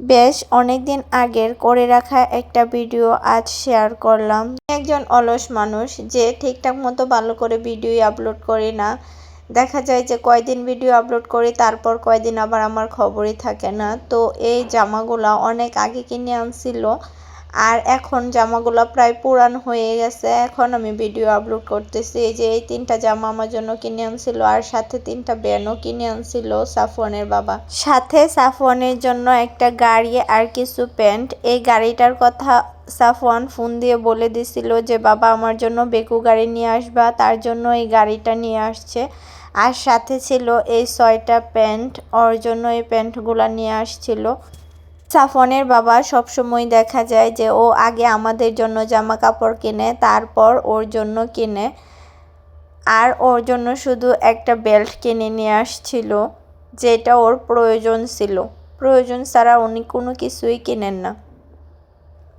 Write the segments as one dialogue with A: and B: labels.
A: বেশ, অনেকদিন আগের করে রাখা একটা ভিডিও আজ শেয়ার করলাম। একজন অলস মানুষ যে ঠিকঠাক মতো ভালো করে ভিডিও আপলোড করি না। দেখা যায় যে কয়দিন ভিডিও আপলোড করি, তারপর কয়দিন আবার আমার খবরই থাকে না। তো এই জামাগুলো অনেক আগে কিনে আনছিল। আর এখন জামাগুলো প্রায় পুরান হয়ে গেছে। এখন আমি ভিডিও আপলোড করতেছি। এই যে এই তিনটা জামা আমার জন্য কিনে আনছিল আর সাথে তিনটা ব্যানও কিনে আনছিল সাফওয়ানের বাবা। সাথে সাফওয়ানের জন্য একটা গাড়ি আর কিছু প্যান্ট। এই গাড়িটার কথা সাফওয়ান ফোন দিয়ে বলে দিছিল যে, বাবা, আমার জন্য বেকু গাড়ি নিয়ে আসবা। তার জন্য এই গাড়িটা নিয়ে আসছে। আর সাথে ছিল এই ছয়টা প্যান্ট। ওর জন্য এই প্যান্টগুলো নিয়ে আসছিল। সাফনের বাবা সবসময় দেখা যায় যে ও আগে আমাদের জন্য জামা কাপড় কিনে, তারপর ওর জন্য কিনে। আর ওর জন্য শুধু একটা বেল্ট কিনে নিয়ে আসছিল, যেটা ওর প্রয়োজন ছিল। প্রয়োজন ছাড়া উনি কোনো কিছুই কিনেন না।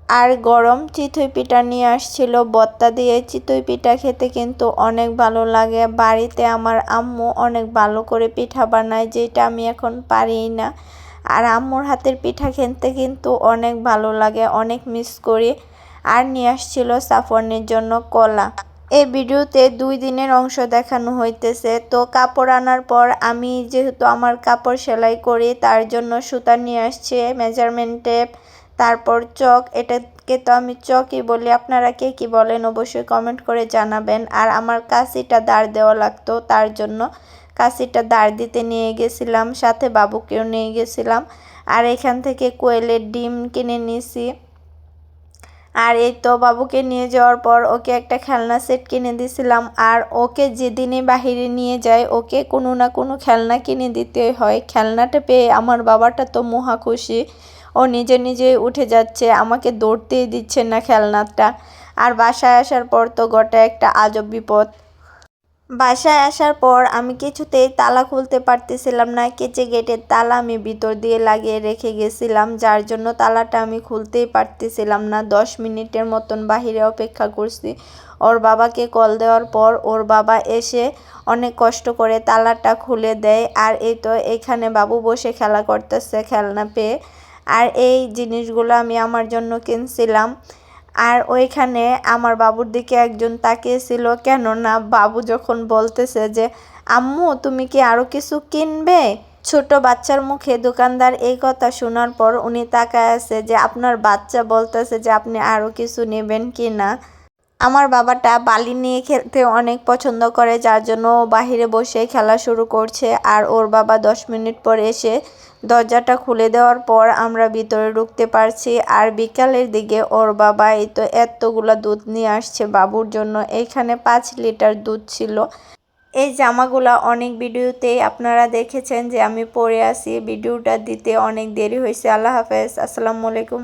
A: আর গরম চিতই পিঠা নিয়ে আসছিল, বত্তা দিয়ে চিতই পিঠা খেতে কিন্তু অনেক ভালো লাগে। বাড়িতে আমার আম্মু অনেক ভালো করে পিঠা বানায়, যেটা আমি এখন পারি না। আর আম্মুর হাতের পিঠা খেতে কিন্তু অনেক ভালো লাগে, অনেক মিস করি। আর নিয়ে আসছিল সাফনের জন্য কলা। এই ভিডিওতে দুই দিনের অংশ দেখানো হইতেছে। তো কাপড় আনার পর আমি যেহেতু আমার কাপড় সেলাই করি, তার জন্য সুতা নিয়ে আসছে মেজারমেন্ট টেপ তারপর চক। এটাকে তো আমি চকই বলি। আপনারা কে কি বলেন অবশ্যই কমেন্ট করে জানাবেন। আর আমার কাশিটা দাঁড় দেওয়া লাগতো, তার জন্য। কাশিটা দাঁড় দিতে নিয়ে গেছিলাম, সাথে বাবুকেও নিয়ে গেছিলাম। আর এখান থেকে কোয়েলের ডিম কিনে নিয়েছি আর এই তো বাবুকে নিয়ে যাওয়ার পর ওকে একটা খেলনা সেট কিনে দিছিলাম। আর ওকে যেদিনে বাহিরে নিয়ে যায় ওকে কোনো না কোনো খেলনা কিনে দিতে হয়। খেলনাটা পেয়ে আমার বাবাটা তো মহা খুশি। ও নিজে নিজে উঠে যাচ্ছে, আমাকে দৌড়তেই দিচ্ছে না খেলনাটা। আর বাসায় আসার পর তো গোটা একটা আজব বিপদ। বাসায় আসার পর আমি কিছুতেই তালা খুলতে পারতেছিলাম না। কেচে গেটের তালা আমি ভিতর দিয়ে লাগিয়ে রেখে গেছিলাম, যার জন্য তালাটা আমি খুলতেই পারতেছিলাম না। দশ মিনিটের মতন বাহিরে অপেক্ষা করছি। ওর বাবাকে কল দেওয়ার পর ওর বাবা এসে অনেক কষ্ট করে তালাটা খুলে দেয়। আর এই তো এখানে বাবু বসে খেলা করতেছে খেলনা পেয়ে। আর এই জিনিসগুলো আমি আমার জন্য কিনছিলাম। আর ওইখানে আমার বাবুর দিকে একজন তাকিয়েছিল, কেননা বাবু যখন বলতেছে যে, আম্মু, তুমি কি আরও কিছু কিনবে? ছোট বাচ্চার মুখে দোকানদার এই কথা শোনার পর উনি তাকায় আছে যে, আপনার বাচ্চা বলতেছে যে, আপনি আরও কিছু নেবেন কি না? আমার বাবাটা বালি নিয়ে খেলতে অনেক পছন্দ করে, যার জন্য ও বাহিরে বসে খেলা শুরু করছে। আর ওর বাবা দশ মিনিট পর এসে দরজাটা খুলে দেওয়ার পর আমরা ভিতরে ঢুকতে পারছি। আর বিকালের দিকে ওর বাবা এই তো এতগুলো দুধ নিয়ে আসছে বাবুর জন্য। এখানে পাঁচ লিটার দুধ ছিল। এই জামাগুলা অনেক ভিডিওতেই আপনারা দেখেছেন যে আমি পরে আসি ভিডিওটা দিতে অনেক দেরি হয়েছে। আল্লাহ হাফেজ। আসসালামু আলাইকুম।